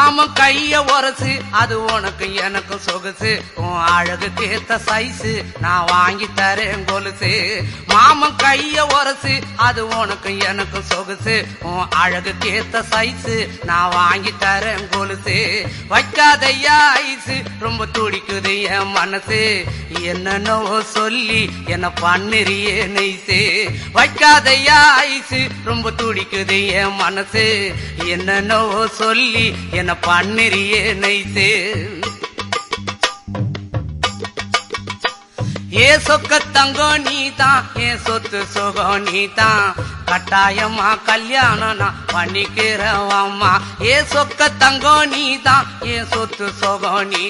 மாமன் கைய உரசு அது உனக்கு எனக்கு சொகுசு. உன் அழகுக்கு ஏத்த சைஸு நான் வாங்கி தரேன் கொலுசு. மாமன் கைய உரசு அது உனக்கு எனக்கு சொகுசு. உன் அழகுக்கு ஏத்த சைஸு நான் வாங்கி தரேன் கொலுசு. வைக்காதையா ஐசு ரொம்ப துடிக்குது என் மனசு. என்னென்னவோ சொல்லி என்ன பண்ணுறியே நெய்சு வைக்காதையா ஐசு ரொம்ப துடிக்குது என் மனசு. என்னென்னவோ சொல்லி என்ன பண்ணுறியே நெய்சு ஏ சொக்க தங்கம் நீ தான் ஏ சொத்து சுகம் நீ தான் கட்டாயமா கல்யாணம் நான் பண்ணிக்கிறவம்மா. ஏ சொக்க தங்கம் நீ தான் ஏ சொத்து சுகம் நீ